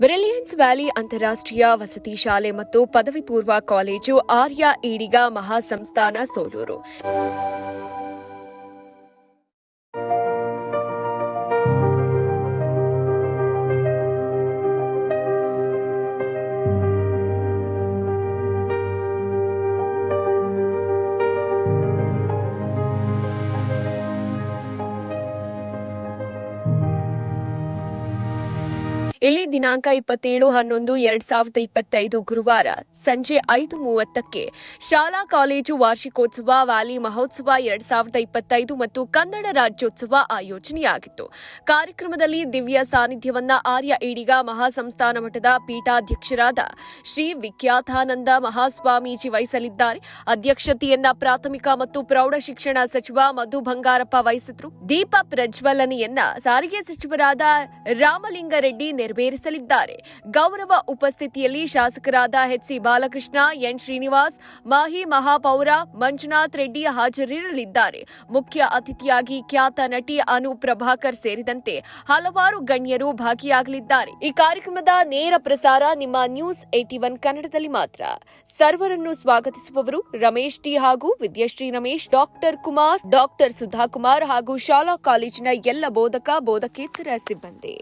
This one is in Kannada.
ಬ್ರಿಲಿಯನ್ಸ್ ವ್ಯಾಲಿ ಅಂತಾರಾಷ್ಟ್ರೀಯ ವಸತಿ ಶಾಲೆ ಮತ್ತು ಪದವಿ ಪೂರ್ವ ಕಾಲೇಜು ಆರ್ಯ ಈಡಿಗ ಮಹಾಸಂಸ್ಥಾನ ಸೋಲೂರು ಇಲ್ಲಿ ದಿನಾಂಕ ಇಪ್ಪತ್ತೇಳು, ಹನ್ನೊಂದು, ಎರಡ್ ಸಾವಿರದ ಇಪ್ಪತ್ತೈದು ಗುರುವಾರ ಸಂಜೆ ಐದು ಮೂವತ್ತಕ್ಕೆ ಶಾಲಾ, ಕಾಲೇಜು, ವಾರ್ಷಿಕೋತ್ಸವ ವ್ಯಾಲಿ ಮಹೋತ್ಸವ ಎರಡ್ ಸಾವಿರದ ಇಪ್ಪತ್ತೈದು ಮತ್ತು ಕನ್ನಡ ರಾಜ್ಯೋತ್ಸವ ಆಯೋಜನೆಯಾಗಿತ್ತು. ಕಾರ್ಯಕ್ರಮದಲ್ಲಿ ದಿವ್ಯ ಸಾನ್ನಿಧ್ಯವನ್ನ ಆರ್ಯ ಈಡಿಗ ಮಹಾಸಂಸ್ಥಾನ ಮಠದ ಪೀಠಾಧ್ಯಕ್ಷರಾದ ಶ್ರೀ ವಿಖ್ಯಾತಾನಂದ ಮಹಾಸ್ವಾಮೀಜಿ ವಹಿಸಲಿದ್ದಾರೆ. ಅಧ್ಯಕ್ಷತೆಯನ್ನ ಪ್ರಾಥಮಿಕ ಮತ್ತು ಪ್ರೌಢ ಶಿಕ್ಷಣ ಸಚಿವ ಮಧು ಬಂಗಾರಪ್ಪ ವಹಿಸಿದ್ರು. ದೀಪ ಪ್ರಜ್ವಲನೆಯನ್ನ ಸಾರಿಗೆ ಸಚಿವರಾದ ರಾಮಲಿಂಗಾರೆಡ್ಡಿ ನೆರವೇರಿಸಲಿದ್ದಾರೆ. ಗೌರವ ಉಪಸ್ಥಿತಿಯಲ್ಲಿ ಶಾಸಕರಾದ H C Balakrishna, N Srinivas, Mahi ಮಹಾಪೌರ, ಮಂಜುನಾಥ್ ರೆಡ್ಡಿ ಹಾಜರಿರಲಿದ್ದಾರೆ. ಮುಖ್ಯ ಅತಿಥಿಯಾಗಿ ಖ್ಯಾತ ನಟಿ ಅನು ಪ್ರಭಾಕರ್ ಸೇರಿದಂತೆ ಹಲವಾರು ಗಣ್ಯರು ಭಾಗಿಯಾಗಲಿದ್ದಾರೆ. ಈ ಕಾರ್ಯಕ್ರಮದ ನೇರ ಪ್ರಸಾರ ನಿಮ್ಮ ನ್ಯೂಸ್ ಏಟಿ ಒನ್ ಕನ್ನಡದಲ್ಲಿ ಮಾತ್ರ. ಸರ್ವರನ್ನು ಸ್ವಾಗತಿಸುವವರು ರಮೇಶ್ ಟಿ ಹಾಗೂ ವಿದ್ಯಾಶ್ರೀ ರಮೇಶ್, ಡಾಕ್ಟರ್ ಕುಮಾರ್, ಡಾಕ್ಟರ್ ಸುಧಾಕುಮಾರ್ ಹಾಗೂ ಶಾಲಾ ಕಾಲೇಜಿನ ಎಲ್ಲ ಬೋಧಕ, ಬೋಧಕೇತರ ಸಿಬ್ಬಂದಿ.